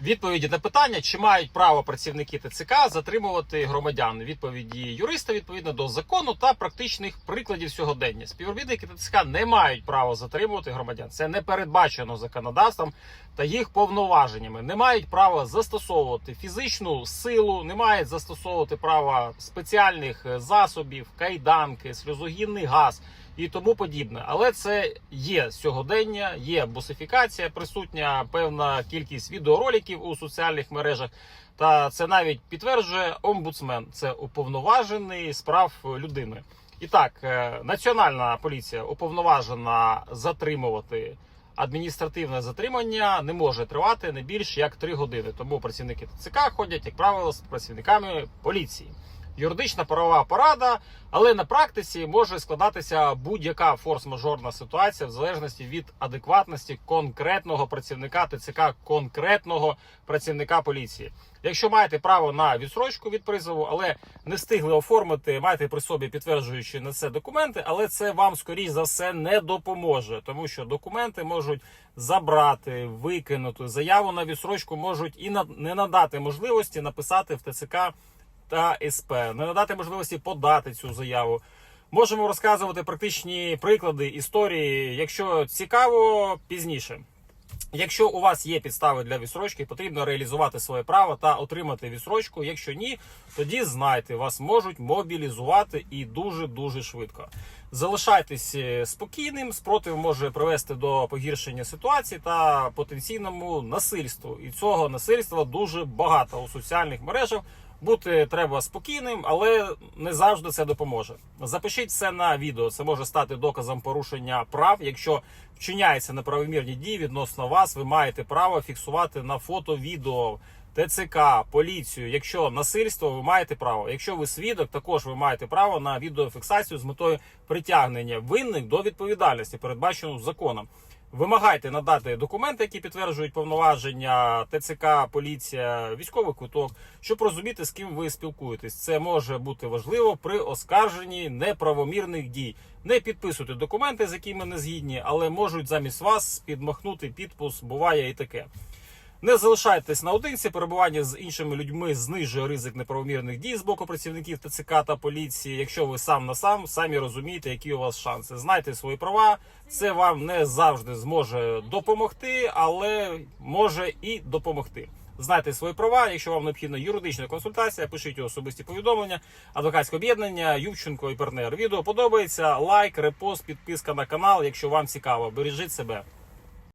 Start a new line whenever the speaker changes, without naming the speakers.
відповіді на питання, чи мають право працівники ТЦК затримувати громадян. Відповіді юриста відповідно до закону та практичних прикладів сьогодення. Співробітники ТЦК не мають права затримувати громадян. Це не передбачено законодавством та їх повноваженнями. Не мають права застосовувати фізичну силу, не мають застосовувати права спеціальних е, засобів, кайданки, сльозогінний газ і тому подібне. Але це є сьогодення, є бусифікація, присутня певна кількість відеороликів у соціальних мережах. Та це навіть підтверджує омбудсмен. Це уповноважений з прав людини. І так, е, національна поліція уповноважена затримувати. Адміністративне затримання не може тривати не більш як 3 години. Тому працівники ТЦК ходять, як правило, з працівниками поліції. Юридична правова порада, але на практиці може складатися будь-яка форс-мажорна ситуація в залежності від адекватності конкретного працівника ТЦК, конкретного працівника поліції. Якщо маєте право на відсрочку від призову, але не встигли оформити, маєте при собі підтверджуючи на це документи, але це вам скоріш за все не допоможе, тому що документи можуть забрати, викинути заяву на відсрочку, можуть і не надати можливості написати в ТЦК та СП, не надати можливості подати цю заяву. Можемо розказувати практичні приклади історії, якщо цікаво, пізніше. Якщо у вас є підстави для відсрочки, потрібно реалізувати своє право та отримати відсрочку. Якщо ні, тоді знайте, вас можуть мобілізувати і дуже дуже швидко. Залишайтесь е, спокійним, спротив може привести до погіршення ситуації та потенційному насильству. І цього насильства дуже багато у соціальних мережах. Бути треба спокійним, але не завжди це допоможе. Запишіть все на відео. Це може стати доказом порушення прав. Якщо вчиняються неправомірні дії відносно вас, ви маєте право фіксувати на фото, відео. ТЦК, поліцію, якщо насильство, ви маєте право. Якщо ви свідок, також ви маєте право на відеофіксацію з метою притягнення винних до відповідальності, передбачену законом. Вимагайте надати документи, які підтверджують повноваження ТЦК, поліція, військовий квиток, щоб розуміти, з ким ви спілкуєтесь. Це може бути важливо при оскарженні неправомірних дій. Не підписуйте документи, з якими не згідні, але можуть замість вас підмахнути підпис. Буває і таке. Не залишайтесь наодинці. Перебування з іншими людьми знижує ризик неправомірних дій з боку працівників ТЦК та поліції. Якщо ви сам на сам самі розумієте, які у вас шанси. Знайте свої права. Це вам не завжди зможе допомогти, але може і допомогти. Знайте свої права. Якщо вам необхідна юридична консультація, пишіть особисті повідомлення. Адвокатське об'єднання, Ювченко і партнер. Відео подобається. Лайк, репост, підписка на канал. Якщо вам цікаво, бережіть себе.